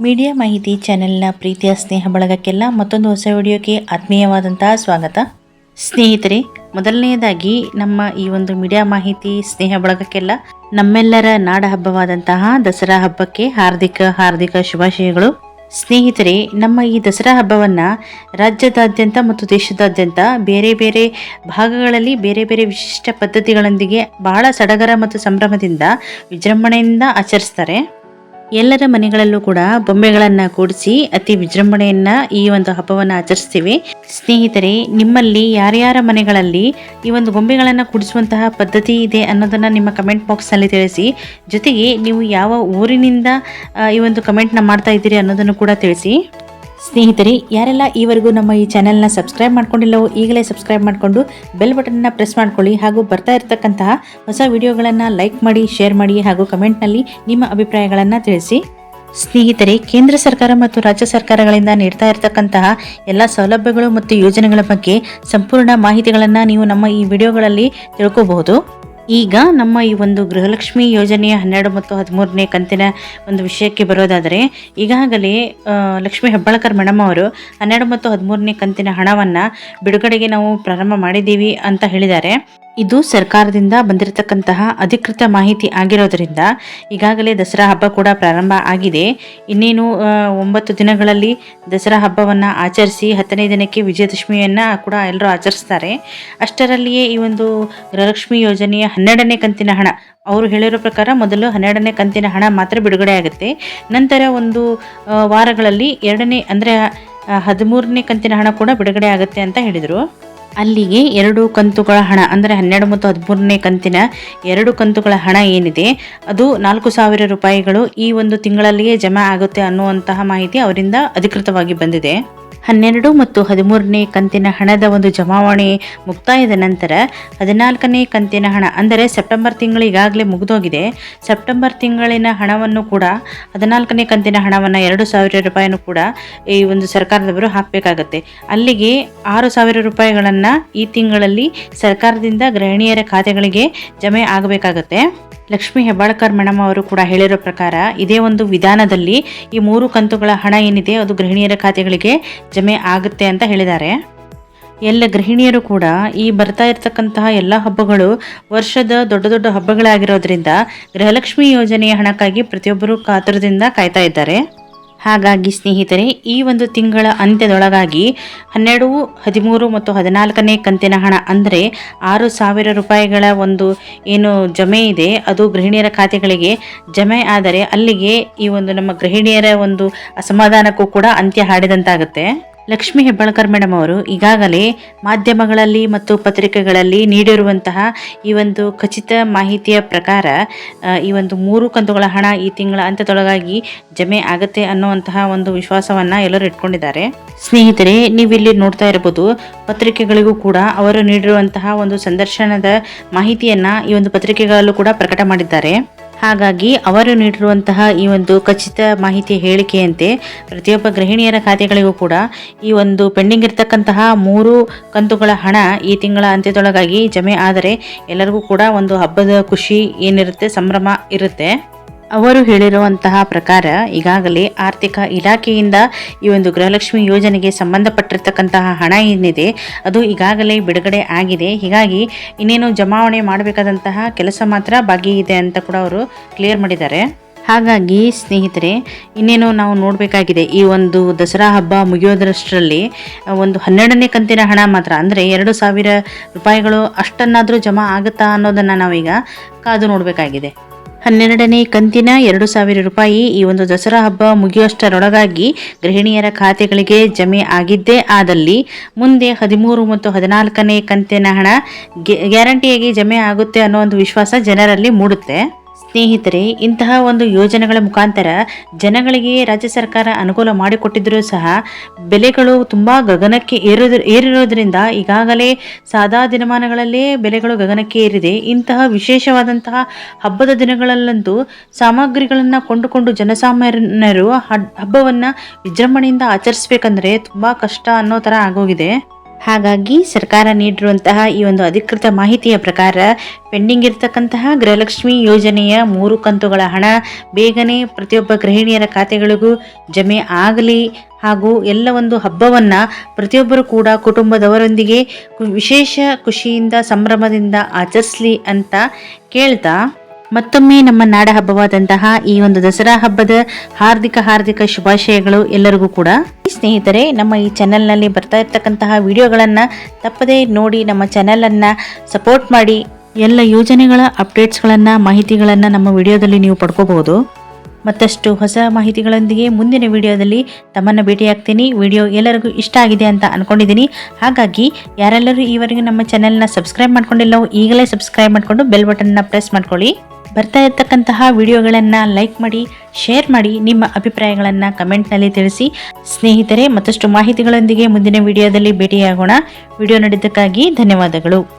Media ಮಾಹಿತಿ ಚಾನೆಲ್ನ ಪ್ರೀತಿಯ, ಸ್ನೇಹ, ಬಳಗಕ್ಕೆಲ್ಲ ಮತ್ತೊಂದು ಹೊಸ ವಿಡಿಯೋಕ್ಕೆ ಆತ್ಮೀಯವಾದಂತಹ ಸ್ವಾಗತ. ಸ್ನೇಹಿತರೆ, ಮೊದಲನೆಯದಾಗಿ ನಮ್ಮ ಈ ಒಂದು ಮೀಡಿಯಾ ಮಾಹಿತಿ, ಸ್ನೇಹ, ಬಳಗಕ್ಕೆಲ್ಲ ನಮ್ಮೆಲ್ಲರ ನಾಡ ಹಬ್ಬವಾದಂತಹ ದಸರಾ ಹಬ್ಬಕ್ಕೆ ಹಾರ್ದಿಕ ಹಾರ್ದಿಕ ಶುಭಾಶಯಗಳು. ಸ್ನೇಹಿತರೆ, ನಮ್ಮ ಈ ದಸರಾ ಹಬ್ಬವನ್ನು ರಾಜ್ಯದಾದ್ಯಂತ ಮತ್ತು ದೇಶದಾದ್ಯಂತ ಬೇರೆ ಬೇರೆ ಭಾಗಗಳಲ್ಲಿ ಬೇರೆ ಬೇರೆ ವಿಶಿಷ್ಟ ಪದ್ಧತಿಗಳೊಂದಿಗೆ ಬಹಳ ಸಡಗರ ಮತ್ತು ಸಂಭ್ರಮದಿಂದ ವಿಜೃಂಭಣೆಯಿಂದ ಆಚರಿಸ್ತಾರೆ. ಎಲ್ಲರ ಮನೆಗಳಲ್ಲೂ ಕೂಡ ಬೊಂಬೆಗಳನ್ನು ಕೂಡಿಸಿ ಅತಿ ವಿಜೃಂಭಣೆಯನ್ನ ಈ ಒಂದು ಹಬ್ಬವನ್ನು ಆಚರಿಸ್ತೀವಿ. ಸ್ನೇಹಿತರೆ, ನಿಮ್ಮಲ್ಲಿ ಯಾರ್ಯಾರ ಮನೆಗಳಲ್ಲಿ ಈ ಒಂದು ಗೊಂಬೆಗಳನ್ನು ಕೂಡಿಸುವಂತಹ ಪದ್ಧತಿ ಇದೆ ಅನ್ನೋದನ್ನ ನಿಮ್ಮ ಕಮೆಂಟ್ ಬಾಕ್ಸ್ನಲ್ಲಿ ತಿಳಿಸಿ. ಜೊತೆಗೆ ನೀವು ಯಾವ ಊರಿನಿಂದ ಈ ಒಂದು ಕಮೆಂಟ್ನ ಮಾಡ್ತಾ ಇದ್ದೀರಿ ಅನ್ನೋದನ್ನು ಕೂಡ ತಿಳಿಸಿ. ಸ್ನೇಹಿತರೆ, ಯಾರೆಲ್ಲ ಈವರೆಗೂ ನಮ್ಮ ಈ ಚಾನೆಲ್ನ ಸಬ್ಸ್ಕ್ರೈಬ್ ಮಾಡ್ಕೊಂಡಿಲ್ಲವೋ ಈಗಲೇ ಸಬ್ಸ್ಕ್ರೈಬ್ ಮಾಡಿಕೊಂಡು ಬೆಲ್ ಬಟನ್ನ ಪ್ರೆಸ್ ಮಾಡ್ಕೊಳ್ಳಿ ಹಾಗೂ ಬರ್ತಾ ಇರತಕ್ಕಂತಹ ಹೊಸ ವಿಡಿಯೋಗಳನ್ನು ಲೈಕ್ ಮಾಡಿ ಶೇರ್ ಮಾಡಿ ಹಾಗೂ ಕಮೆಂಟ್ನಲ್ಲಿ ನಿಮ್ಮ ಅಭಿಪ್ರಾಯಗಳನ್ನು ತಿಳಿಸಿ. ಸ್ನೇಹಿತರೆ, ಕೇಂದ್ರ ಸರ್ಕಾರ ಮತ್ತು ರಾಜ್ಯ ಸರ್ಕಾರಗಳಿಂದ ನೀಡ್ತಾ ಇರತಕ್ಕಂತಹ ಎಲ್ಲ ಸೌಲಭ್ಯಗಳು ಮತ್ತು ಯೋಜನೆಗಳ ಬಗ್ಗೆ ಸಂಪೂರ್ಣ ಮಾಹಿತಿಗಳನ್ನು ನೀವು ನಮ್ಮ ಈ ವಿಡಿಯೋಗಳಲ್ಲಿ ತಿಳ್ಕೋಬಹುದು. ಈಗ ನಮ್ಮ ಈ ಒಂದು ಗೃಹಲಕ್ಷ್ಮಿ ಯೋಜನೆಯ ಹನ್ನೆರಡು ಮತ್ತು ಹದಿಮೂರನೇ ಕಂತಿನ ಒಂದು ವಿಷಯಕ್ಕೆ ಬರೋದಾದರೆ, ಈಗಾಗಲೇ ಲಕ್ಷ್ಮಿ ಹೆಬ್ಬಾಳ್ಕರ್ ಮೇಡಮ್ ಅವರು ಹನ್ನೆರಡು ಮತ್ತು ಹದಿಮೂರನೇ ಕಂತಿನ ಹಣವನ್ನು ಬಿಡುಗಡೆಗೆ ನಾವು ಪ್ರಾರಂಭ ಮಾಡಿದ್ದೀವಿ ಅಂತ ಹೇಳಿದ್ದಾರೆ. ಇದು ಸರ್ಕಾರದಿಂದ ಬಂದಿರತಕ್ಕಂತಹ ಅಧಿಕೃತ ಮಾಹಿತಿ ಆಗಿರೋದರಿಂದ ಈಗಾಗಲೇ ದಸರಾ ಹಬ್ಬ ಕೂಡ ಪ್ರಾರಂಭ ಆಗಿದೆ. ಇನ್ನೇನು ಒಂಬತ್ತು ದಿನಗಳಲ್ಲಿ ದಸರಾ ಹಬ್ಬವನ್ನು ಆಚರಿಸಿ ಹತ್ತನೇ ದಿನಕ್ಕೆ ವಿಜಯದಶಮಿಯನ್ನು ಕೂಡ ಎಲ್ಲರೂ ಆಚರಿಸ್ತಾರೆ. ಅಷ್ಟರಲ್ಲಿಯೇ ಈ ಒಂದು ಗೃಹಲಕ್ಷ್ಮಿ ಯೋಜನೆಯ ಹನ್ನೆರಡನೇ ಕಂತಿನ ಹಣ, ಅವರು ಹೇಳಿರೋ ಪ್ರಕಾರ ಮೊದಲು ಹನ್ನೆರಡನೇ ಕಂತಿನ ಹಣ ಮಾತ್ರ ಬಿಡುಗಡೆ ಆಗುತ್ತೆ. ನಂತರ ಒಂದು ವಾರಗಳಲ್ಲಿ ಎರಡನೇ, ಅಂದರೆ ಹದಿಮೂರನೇ ಕಂತಿನ ಹಣ ಕೂಡ ಬಿಡುಗಡೆ ಆಗುತ್ತೆ ಅಂತ ಹೇಳಿದರು. ಅಲ್ಲಿಗೆ ಎರಡು ಕಂತುಗಳ ಹಣ, ಅಂದರೆ ಹನ್ನೆರಡು ಮತ್ತು ಹದಿಮೂರನೇ ಕಂತಿನ ಎರಡು ಕಂತುಗಳ ಹಣ ಏನಿದೆ, ಅದು ನಾಲ್ಕು ಸಾವಿರ ರೂಪಾಯಿಗಳು ಈ ಒಂದು ತಿಂಗಳಲ್ಲಿಯೇ ಜಮಾ ಆಗುತ್ತೆ ಅನ್ನುವಂತಹ ಮಾಹಿತಿ ಅವರಿಂದ ಅಧಿಕೃತವಾಗಿ ಬಂದಿದೆ. ಹನ್ನೆರಡು ಮತ್ತು ಹದಿಮೂರನೇ ಕಂತಿನ ಹಣದ ಒಂದು ಜಮಾವಣೆ ಮುಕ್ತಾಯದ ನಂತರ ಹದಿನಾಲ್ಕನೇ ಕಂತಿನ ಹಣ, ಅಂದರೆ ಸೆಪ್ಟೆಂಬರ್ ತಿಂಗಳು ಈಗಾಗಲೇ ಮುಗಿದೋಗಿದೆ. ಸೆಪ್ಟೆಂಬರ್ ತಿಂಗಳಿನ ಹಣವನ್ನು ಕೂಡ, ಹದಿನಾಲ್ಕನೇ ಕಂತಿನ ಹಣವನ್ನು ಎರಡು ಸಾವಿರ ರೂಪಾಯಿನೂ ಕೂಡ ಈ ಒಂದು ಸರ್ಕಾರದವರು ಹಾಕಬೇಕಾಗತ್ತೆ. ಅಲ್ಲಿಗೆ ಆರು ಸಾವಿರ ರೂಪಾಯಿಗಳನ್ನು ಈ ತಿಂಗಳಲ್ಲಿ ಸರ್ಕಾರದಿಂದ ಗೃಹಿಣಿಯರ ಖಾತೆಗಳಿಗೆ ಜಮೆ ಆಗಬೇಕಾಗತ್ತೆ. ಲಕ್ಷ್ಮೀ ಹೆಬ್ಬಾಳ್ಕರ್ ಮೇಡಮ್ ಅವರು ಕೂಡ ಹೇಳಿರೋ ಪ್ರಕಾರ ಇದೇ ಒಂದು ವಿಧಾನದಲ್ಲಿ ಈ ಮೂರು ಕಂತುಗಳ ಹಣ ಏನಿದೆ ಅದು ಗೃಹಿಣಿಯರ ಖಾತೆಗಳಿಗೆ ಜಮೆ ಆಗುತ್ತೆ ಅಂತ ಹೇಳಿದ್ದಾರೆ. ಎಲ್ಲ ಗೃಹಿಣಿಯರು ಕೂಡ ಈ ಬರ್ತಾ ಇರತಕ್ಕಂತಹ ಎಲ್ಲ ಹಬ್ಬಗಳು ವರ್ಷದ ದೊಡ್ಡ ದೊಡ್ಡ ಹಬ್ಬಗಳಾಗಿರೋದ್ರಿಂದ ಗೃಹಲಕ್ಷ್ಮಿ ಯೋಜನೆಯ ಹಣಕ್ಕಾಗಿ ಪ್ರತಿಯೊಬ್ಬರು ಕಾತುರದಿಂದ ಕಾಯ್ತಾ ಇದ್ದಾರೆ. ಹಾಗಾಗಿ ಸ್ನೇಹಿತರೆ, ಈ ಒಂದು ತಿಂಗಳ ಅಂತ್ಯದೊಳಗಾಗಿ ಹನ್ನೆರಡು, ಹದಿಮೂರು ಮತ್ತು ಹದಿನಾಲ್ಕನೇ ಕಂತಿನ ಹಣ ಅಂದರೆ ಆರು ಸಾವಿರ ರೂಪಾಯಿಗಳ ಒಂದು ಏನು ಜಮೆ ಇದೆ. ಅದು ಗೃಹಿಣಿಯರ ಖಾತೆಗಳಿಗೆ ಜಮೆ ಆದರೆ ಅಲ್ಲಿಗೆ ಈ ಒಂದು ನಮ್ಮ ಗೃಹಿಣಿಯರ ಒಂದು ಅಸಮಾಧಾನಕ್ಕೂ ಕೂಡ ಅಂತ್ಯ ಹಾಡಿದಂತಾಗುತ್ತೆ. ಲಕ್ಷ್ಮೀ ಹೆಬ್ಬಾಳ್ಕರ್ ಮೇಡಮ್ ಅವರು ಈಗಾಗಲೇ ಮಾಧ್ಯಮಗಳಲ್ಲಿ ಮತ್ತು ಪತ್ರಿಕೆಗಳಲ್ಲಿ ನೀಡಿರುವಂತಹ ಈ ಒಂದು ಖಚಿತ ಮಾಹಿತಿಯ ಪ್ರಕಾರ ಈ ಒಂದು ಮೂರು ಕಂತುಗಳ ಹಣ ಈ ತಿಂಗಳ ಅಂತ್ಯದೊಳಗಾಗಿ ಜಮೆ ಆಗುತ್ತೆ ಅನ್ನುವಂತಹ ಒಂದು ವಿಶ್ವಾಸವನ್ನ ಎಲ್ಲರೂ ಇಟ್ಕೊಂಡಿದ್ದಾರೆ. ಸ್ನೇಹಿತರೆ, ನೀವಿಲ್ಲಿ ನೋಡ್ತಾ ಇರಬಹುದು, ಪತ್ರಿಕೆಗಳಿಗೂ ಕೂಡ ಅವರು ನೀಡಿರುವಂತಹ ಒಂದು ಸಂದರ್ಶನದ ಮಾಹಿತಿಯನ್ನ ಈ ಒಂದು ಪತ್ರಿಕೆಗಳಲ್ಲೂ ಕೂಡ ಪ್ರಕಟ ಮಾಡಿದ್ದಾರೆ. ಹಾಗಾಗಿ ಅವರು ನೀಡಿರುವಂತಹ ಈ ಒಂದು ಖಚಿತ ಮಾಹಿತಿ ಹೇಳಿಕೆಯಂತೆ ಪ್ರತಿಯೊಬ್ಬ ಗೃಹಿಣಿಯರ ಖಾತೆಗಳಿಗೂ ಕೂಡ ಈ ಒಂದು ಪೆಂಡಿಂಗ್ ಇರತಕ್ಕಂತಹ ಮೂರು ಕಂತುಗಳ ಹಣ ಈ ತಿಂಗಳ ಅಂತ್ಯದೊಳಗಾಗಿ ಜಮೆ ಆದರೆ ಎಲ್ಲರಿಗೂ ಕೂಡ ಒಂದು ಹಬ್ಬದ ಖುಷಿ ಏನಿರುತ್ತೆ ಸಂಭ್ರಮ ಇರುತ್ತೆ. ಅವರು ಹೇಳಿರುವಂತಹ ಪ್ರಕಾರ ಈಗಾಗಲೇ ಆರ್ಥಿಕ ಇಲಾಖೆಯಿಂದ ಈ ಒಂದು ಗೃಹಲಕ್ಷ್ಮಿ ಯೋಜನೆಗೆ ಸಂಬಂಧಪಟ್ಟಿರ್ತಕ್ಕಂತಹ ಹಣ ಏನಿದೆ, ಅದು ಈಗಾಗಲೇ ಬಿಡುಗಡೆ ಆಗಿದೆ. ಹೀಗಾಗಿ ಇನ್ನೇನು ಜಮಾವಣೆ ಮಾಡಬೇಕಾದಂತಹ ಕೆಲಸ ಮಾತ್ರ ಬಾಕಿ ಇದೆ ಅಂತ ಕೂಡ ಅವರು ಕ್ಲಿಯರ್ ಮಾಡಿದ್ದಾರೆ. ಹಾಗಾಗಿ ಸ್ನೇಹಿತರೆ, ಇನ್ನೇನು ನಾವು ನೋಡಬೇಕಾಗಿದೆ, ಈ ಒಂದು ದಸರಾ ಹಬ್ಬ ಮುಗಿಯೋದರಷ್ಟರಲ್ಲಿ ಒಂದು ಹನ್ನೆರಡನೇ ಕಂತಿನ ಹಣ ಮಾತ್ರ, ಅಂದರೆ ಎರಡು ಸಾವಿರ ರೂಪಾಯಿಗಳು ಅಷ್ಟನ್ನಾದರೂ ಜಮಾ ಆಗುತ್ತಾ ಅನ್ನೋದನ್ನು ನಾವೀಗ ಕಾದು ನೋಡಬೇಕಾಗಿದೆ. ಹನ್ನೆರಡನೇ ಕಂತಿನ ಎರಡು ಸಾವಿರ ರೂಪಾಯಿ ಈ ಒಂದು ದಸರಾ ಹಬ್ಬ ಮುಗಿಯುವಷ್ಟರೊಳಗಾಗಿ ಗೃಹಿಣಿಯರ ಖಾತೆಗಳಿಗೆ ಜಮೆ ಆಗಿದ್ದೇ ಆದಲ್ಲಿ ಮುಂದೆ ಹದಿಮೂರು ಮತ್ತು ಹದಿನಾಲ್ಕನೇ ಕಂತಿನ ಹಣ ಗ್ಯಾ- ಗ್ಯಾರಂಟಿಯಾಗಿ ಜಮೆ ಆಗುತ್ತೆ ಅನ್ನೋ ಒಂದು ವಿಶ್ವಾಸ ಜನರಲ್ಲಿ ಮೂಡುತ್ತೆ. ಸ್ನೇಹಿತರೆ, ಇಂತಹ ಒಂದು ಯೋಜನೆಗಳ ಮುಖಾಂತರ ಜನಗಳಿಗೆ ರಾಜ್ಯ ಸರ್ಕಾರ ಅನುಕೂಲ ಮಾಡಿಕೊಟ್ಟಿದ್ದರೂ ಸಹ ಬೆಲೆಗಳು ತುಂಬ ಗಗನಕ್ಕೆ ಏರೋದ್ರ ಏರಿರೋದ್ರಿಂದ ಈಗಾಗಲೇ ಸಾದಾ ದಿನಮಾನಗಳಲ್ಲೇ ಬೆಲೆಗಳು ಗಗನಕ್ಕೆ ಏರಿದೆ. ಇಂತಹ ವಿಶೇಷವಾದಂತಹ ಹಬ್ಬದ ದಿನಗಳಲ್ಲಂತೂ ಸಾಮಗ್ರಿಗಳನ್ನು ಕೊಂಡುಕೊಂಡು ಜನಸಾಮಾನ್ಯರು ಹಬ್ಬವನ್ನ ವಿಜೃಂಭಣೆಯಿಂದ ಆಚರಿಸಬೇಕಂದ್ರೆ ತುಂಬ ಕಷ್ಟ ಅನ್ನೋ ಥರ ಆಗೋಗಿದೆ. ಹಾಗಾಗಿ ಸರ್ಕಾರ ನೀಡಿರುವಂತಹ ಈ ಒಂದು ಅಧಿಕೃತ ಮಾಹಿತಿಯ ಪ್ರಕಾರ ಪೆಂಡಿಂಗ್ ಇರತಕ್ಕಂತಹ ಗೃಹಲಕ್ಷ್ಮಿ ಯೋಜನೆಯ ಮೂರು ಕಂತುಗಳ ಹಣ ಬೇಗನೆ ಪ್ರತಿಯೊಬ್ಬ ಗೃಹಿಣಿಯರ ಖಾತೆಗಳಿಗೂ ಜಮೆ ಆಗಲಿ ಹಾಗೂ ಎಲ್ಲ ಒಂದು ಹಬ್ಬವನ್ನು ಪ್ರತಿಯೊಬ್ಬರು ಕೂಡ ಕುಟುಂಬದವರೊಂದಿಗೆ ವಿಶೇಷ ಖುಷಿಯಿಂದ, ಸಂಭ್ರಮದಿಂದ ಆಚರಿಸಲಿ ಅಂತ ಕೇಳ್ತಾ ಮತ್ತೊಮ್ಮೆ ನಮ್ಮ ನಾಡ ಹಬ್ಬವಾದಂತಹ ಈ ಒಂದು ದಸರಾ ಹಬ್ಬದ ಹಾರ್ದಿಕ ಹಾರ್ದಿಕ ಶುಭಾಶಯಗಳು ಎಲ್ಲರಿಗೂ ಕೂಡ. ಸ್ನೇಹಿತರೆ, ನಮ್ಮ ಈ ಚಾನೆಲ್ನಲ್ಲಿ ಬರ್ತಾ ಇರ್ತಕ್ಕಂತಹ ವಿಡಿಯೋಗಳನ್ನು ತಪ್ಪದೇ ನೋಡಿ ನಮ್ಮ ಚಾನೆಲನ್ನು ಸಪೋರ್ಟ್ ಮಾಡಿ. ಎಲ್ಲ ಯೋಜನೆಗಳ ಅಪ್ಡೇಟ್ಸ್ಗಳನ್ನು ಮಾಹಿತಿಗಳನ್ನು ನಮ್ಮ ವಿಡಿಯೋದಲ್ಲಿ ನೀವು ಪಡ್ಕೋಬಹುದು. ಮತ್ತಷ್ಟು ಹೊಸ ಮಾಹಿತಿಗಳೊಂದಿಗೆ ಮುಂದಿನ ವಿಡಿಯೋದಲ್ಲಿ ತಮ್ಮನ್ನು ಭೇಟಿಯಾಗ್ತೀನಿ. ವಿಡಿಯೋ ಎಲ್ಲರಿಗೂ ಇಷ್ಟ ಆಗಿದೆ ಅಂತ ಅಂದ್ಕೊಂಡಿದ್ದೀನಿ ಹಾಗಾಗಿ, ಯಾರೆಲ್ಲರೂ ಈವರೆಗೂ ನಮ್ಮ ಚಾನೆಲ್ನ ಸಬ್ಸ್ಕ್ರೈಬ್ ಮಾಡ್ಕೊಂಡಿಲ್ಲವೋ, ಈಗಲೇ ಸಬ್ಸ್ಕ್ರೈಬ್ ಮಾಡಿಕೊಂಡು ಬೆಲ್ ಬಟನ್ನ ಪ್ರೆಸ್ ಮಾಡ್ಕೊಳ್ಳಿ. ಬರ್ತಾ ಇರ್ತಕ್ಕಂತಹ ವಿಡಿಯೋಗಳನ್ನು ಲೈಕ್ ಮಾಡಿ ಶೇರ್ ಮಾಡಿ, ನಿಮ್ಮ ಅಭಿಪ್ರಾಯಗಳನ್ನು ಕಮೆಂಟ್ನಲ್ಲಿ ತಿಳಿಸಿ. ಸ್ನೇಹಿತರೆ, ಮತ್ತಷ್ಟು ಮಾಹಿತಿಗಳೊಂದಿಗೆ ಮುಂದಿನ ವಿಡಿಯೋದಲ್ಲಿ ಭೇಟಿಯಾಗೋಣ. ವಿಡಿಯೋ ನೋಡಿದ್ದಕ್ಕಾಗಿ ಧನ್ಯವಾದಗಳು.